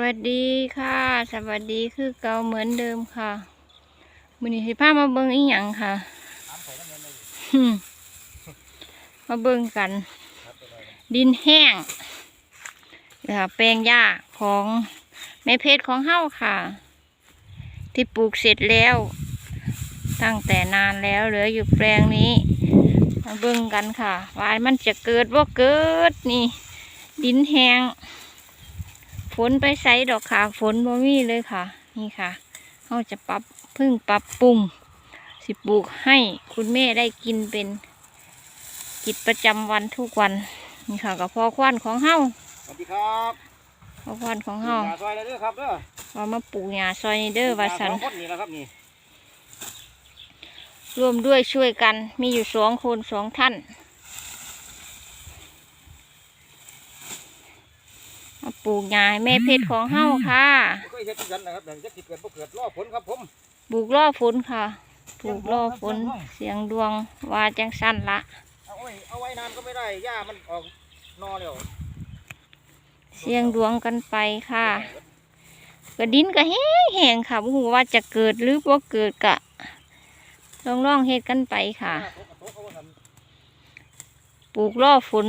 วัสดีค่ะ สวัสดีคือเก่าเหมือนเดิมค่ะมือนี้สิพามาเบิ่งอีหยังค่ะมาเบิ่งกัน ดินแห้งนะคะแปลงหญ้าของแม่เพชรของเฮ้าค่ะ ที่ปลูกเสร็จแล้ว ตั้งแต่นานแล้วเหลืออยู่แปลงนี้ มาเบิ่งกันค่ะว่ามันจะเกิดว่าเกิดนี่ ดินแห้ง ฝนไปใส่ดอกค่ะ ฝนบ่มีเลยค่ะ นี่ค่ะเราจะปรับเพึ่งปรับปรุงสิปลูกให้คุณแม่ได้กินเป็นกิจประจำวันทุกวัน นี่ค่ะกับพ่อควันของเฮาสวัสดีครับพ่อควันของเฮาอย่าซอยเลยเด้อครับเด้อว่ามาปลูกหญ้าซอยนี่เด้อว่าสันสองคนนี่แหละครับนี่ร่วมด้วยช่วยกันมีอยู่สองคนสองท่านมา ปลูกหญ้าให้แม่เพชรของเฮาค่ะบ่เคยเฮ็ดกันนะครับเดี๋ยวจะสิเกิดบ่เกิดรอผลครับผมปลูกล่อฝนค่ะ ปลูกล่อฝนเสียงดวงว่าจังสั้นละ เอาไว้เอาไว้นานก็ไม่ได้หญ้ามันออกนอแล้วเสียงดวงกันไปค่ะ กระดินก็แห้งแห้งค่ะบ่ฮู้ว่าจะเกิดหรือบ่เกิดกะลองลองๆเฮ็ดกันไปค่ะ ปลูกล่อฝน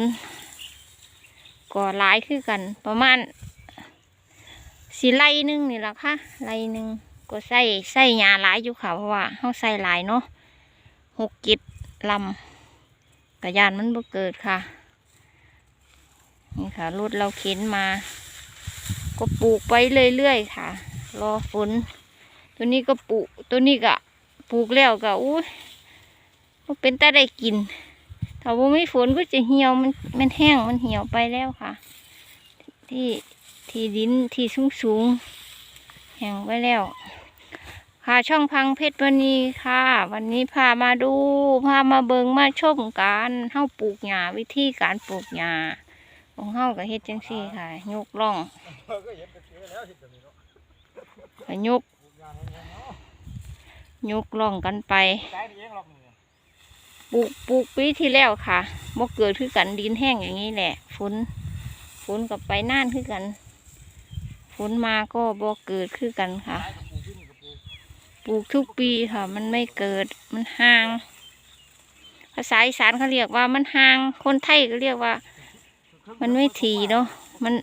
ก็หลายคือกัน ประมาณสีไร่นึงนี่ละค่ะไร่นึงก็ใส่ใส่หญ้าหลายอยู่ค่ะ เพราะว่าเฮาใส่หลายเนาะหกกิดลำกระยานมันบ่เกิดค่ะ นี่ค่ะรถเราเข็นมา ก็ปลูกไปเรื่อยๆค่ะ รอฝนตัวนี้ก็ปลูกตัวนี้ก็ปลูกแล้วก็อุ้ยก็เป็นแต่ได้กิน ถ้าว่าไม่ฝนก็จะเหี่ยวมันมันแห้งมันเหี่ยวไปแล้วค่ะ ที่ที่ดินที่สูงสูงๆแห้งไปแล้ว ค่ะช่องพังเพชรวันนี้ค่ะ วันนี้พามาดูพามาเบิงมาชมการเฮาปลูกหญ้าวิธีการปลูกหญ้าของเฮาก็เฮ็ดจังซี่ค่ะ ยกล่องยกยกล่องกันไป ปลูกปลูกปีที่แล้วค่ะบ่เกิดคือกันดินแห้งอย่างนี้แหละฝนฝนกับไปน่านคือกันฝนมาก็บ่เกิดคือกันค่ะ ปลูกทุกปีค่ะ มันไม่เกิดมันห่าง ภาษาอีสานเขาเรียกว่ามันห่าง คนไทยก็เรียกว่า มันไม่ถี่เนาะมัน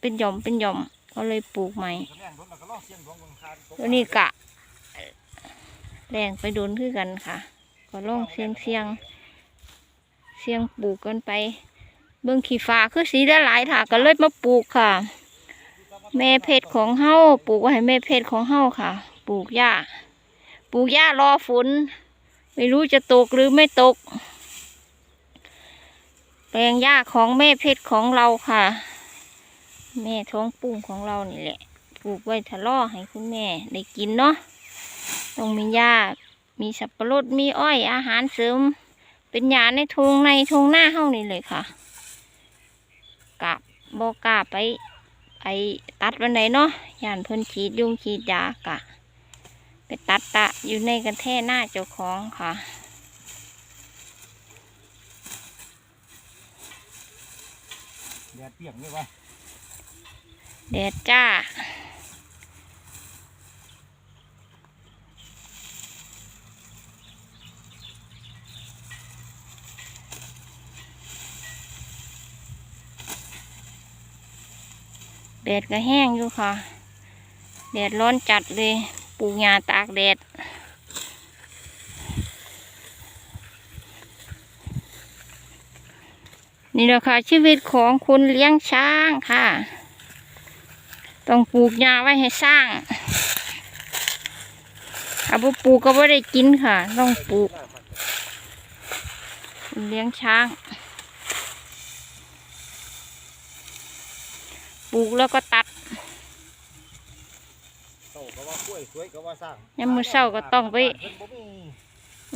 เป็นหย่อมเป็นหย่อมก็เลยปลูกใหม่แลองเสี่ยงดวงเบิ่งคาตกตัวนี้กะแรงไปโดนคือกันค่ะ ก็ลองเสียงเสียงเสียงปลูกกันไป เบื้องขี้ฟ้าคือสีได้หลายค่ะก็เลยมาปลูกค่ะ แม่เพชรของเฮาปลูกไว้ให้แม่เพชรของเฮาค่ะ ปลูกหญ้าปลูกหญ้ารอฝนไม่รู้จะตกหรือไม่ตก แปลงหญ้าของแม่เพชรของเราค่ะ แม่ท้องปุ้งของเรานี่แหละ ปลูกไว้ทะลาะให้คุณแม่ได้กินเนาะ ต้องมีหญ้า มีสับปะรดมีอ้อยอาหารเสริม เป็นหญ้าในทงในทงหน้าเฮานี่เลยค่ะกะบอกล้าไปไอตัดวันไหนเนาะย่านเพิ่นฉีดยุงฉีดยากะ ไปตัดตะอยู่ในกันแท่หน้าเจ้าของค่ะแดดเปรี้ยงเลยวะแดดจ้า แดดก็แห้งอยู่ค่ะ แดดร้อนจัดเลยปลูกหญ้าตากแดดนี่แหละค่ะชีวิตของคนเลี้ยงช้างค่ะ ต้องปลูกหญ้าไว้ให้สร้างเอาไปปลูกก็ไม่ได้กินค่ะ ต้องปลูกคนเลี้ยงช้าง ปลูกแล้วก็ตัดโตก็ว่ากล้วยสวยก็ว่าสร้างยามมื้อเช้าก็ต้องไปเพิ่นบ่มี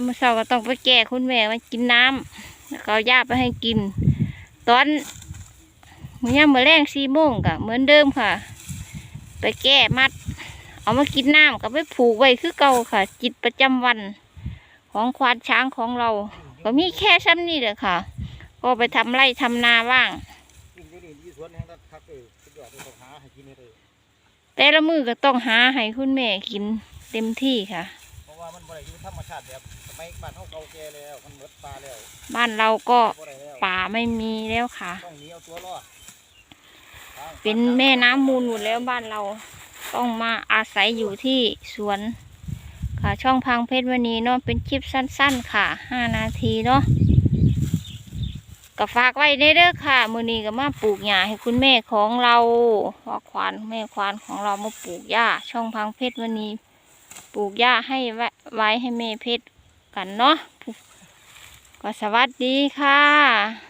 เมื่อเช้าก็ต้องไปแก้คุณแม่มากินน้ำแล้วก็เอาหญ้าไปให้กิน ตอนมื้อยามมื้อแรงสี่โมงก็เหมือนเดิมค่ะ ไปแก้มัด เอามากินน้ำก็ไปผูกไว้คือเก่าค่ะ จิตประจำวันของควานช้างของเรา ก็มีแค่ซ้ำนี่แหละค่ะ ก็ไปทำไร่ทำนาบ้าง คักเอ้ยสุดยอดเลยต้องหาให้กินให้ได้แต่ละมือก็ต้องหาให้คุณแม่กินเต็มที่ค่ะ เพราะว่ามันบ่ได้อยู่ธรรมชาติแบบสมัยบ้านเฮาเก่าแก่แล้ว มันหมดปลาแล้วบ้านเราก็บ่ได้แล้วป่าไม่มีแล้วค่ะ ต้องหนีเอาตัวรอดเป็นแม่น้ำมูลหมดแล้วบ้านเราต้องมาอาศัยอยู่ที่สวน ค่ะช่องพังเพชรวันนี้เนาะเป็นคลิปสั้น ๆ ค่ะห้านาทีเนาะ ก็ฝากไว้เด้อค่ะ มือนี้ก็มาปลูกหญ้าให้คุณแม่ของเราพ่อควานแม่ควานของเรามาปลูกหญ้าช่องพังเพชรวันนี้ ปลูกหญ้าให้ไว้ไว้ให้แม่เพชรกันเนาะก็สวัสดีค่ะ